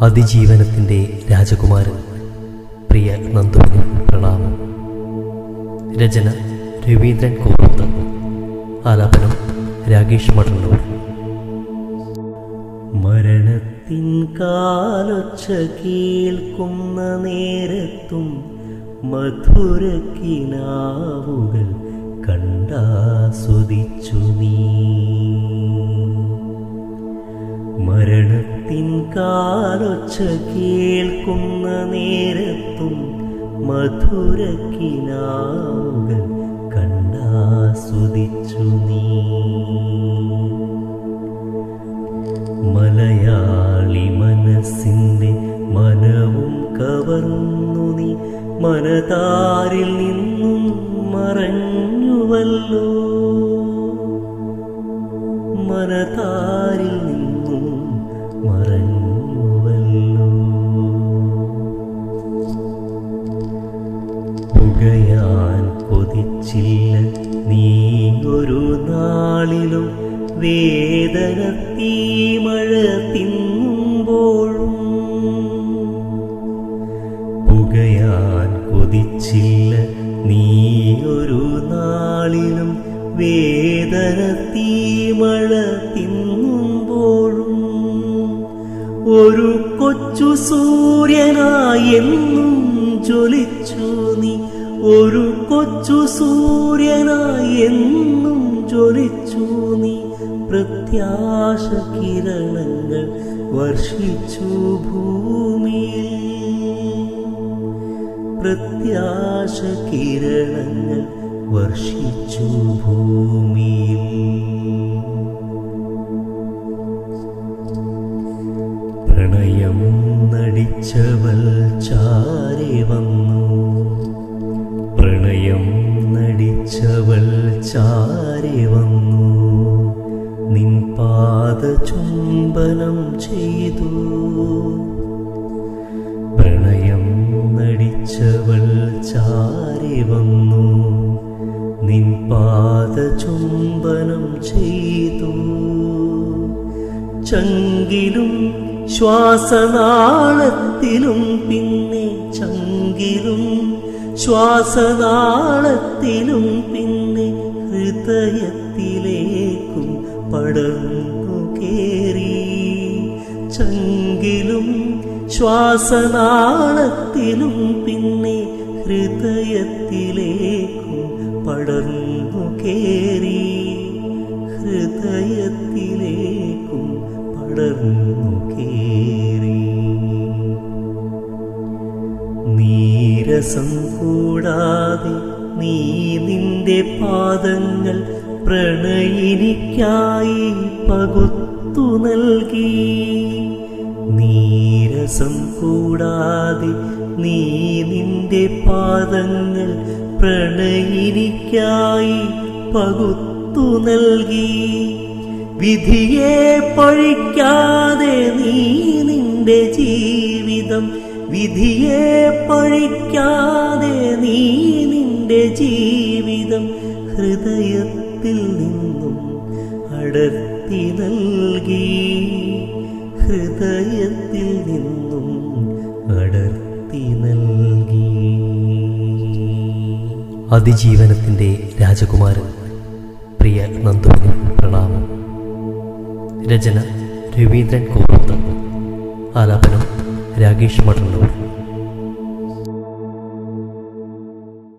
അതിജീവനത്തിന്റെ രാജകുമാരൻ പ്രിയ നന്ദുവിന് പ്രണാമം. രചന രവീന്ദ്രൻ കോറത്ത് ആലാപനം രാകേഷ് മഠന്നൂർ മരണത്തിൻ കാലൊച്ച കേൾക്കുന്ന നേരത്തും മധുരക്കിനാവുകൾ കണ്ടാസ്വദിച്ചു നീ. മരണത്തിൻ കാലൊച്ച കേൾക്കുന്ന നേരത്തും മധുരക്കിനാവുകൾ കണ്ടാസ്വദിച്ചു നീ. മലയാളി മനസ്സിന്റെ മനവും കവർന്നു നീ. മനതാരിൽ നിന്നും മറഞ്ഞുവല്ലോ. മനതാരിൽ നാളിലും വേദന തീമഴ തിന്നുമ്പോഴും പുകയാൻ കൊതിച്ചില്ല നീ ഒരു നാളിലും വേദന തീമഴ തിന്നുമ്പോഴും ഒരു കൊച്ചു സൂര്യനായെന്നും ജ്വലിച്ചു നീ ഒരു കൊച്ചു സൂര്യനായി എന്നും ജ്വലിച്ചു. നീ പ്രത്യാശ കിരണങ്ങൾ വർഷിച്ചു ഭൂമിയിൽ. പ്രത്യാശ കിരണങ്ങൾ വർഷിച്ചു ഭൂമിയിൽ. പ്രണയം നടിച്ചവൾ ചാരെ വന്നു. പ്രണയം നടിച്ചവൾ ചാരി വന്നു. നിൻ പാദ ചുംബനം ചെയ്തു. പ്രണയം നടിച്ചവൾ ചാരി വന്നു. നിൻ പാദ ചുംബനം ചെയ്തു. ചങ്കിലും ശ്വാസനാളത്തിലും പിന്നെ ചങ്കിലും ശ്വാസനാളത്തിലും പിന്നെ ഹൃദയത്തിലേക്കും പടർന്നു കേറി. ചങ്കിലും ശ്വാസനാളത്തിലും പിന്നെ ഹൃദയത്തിലേക്കും പടർന്നു കേറി. ഹൃദയത്തിലേക്കും പടർന്നു നീരസം കൂടാതെ നീ നിന്റെ പാദങ്ങൾ പ്രണയിനിക്കായി പകുത്തു നൽകി. നീരസം കൂടാതെ നീ നിന്റെ പാദങ്ങൾ പ്രണയിനിക്കായി പകുത്തു നൽകി. വിധിയെ പഴിക്കാതെ നീ നിന്റെ ജീവിതം വിധിയെ പഴിക്കാതെ നീ നിന്റെ ജീവിതം ഹൃദയത്തിൽ നിന്നും അടർത്തി നൽകി. ഹൃദയത്തിൽ നിന്നും അടർത്തി നൽകി. അതിജീവനത്തിന്റെ രാജകുമാരൻ പ്രിയ നന്ദുവിന് പ്രണാമം. രചന രവീന്ദ്രൻ കോറത്ത് ആലാപനം രാകേഷ് മഠന്നൂർ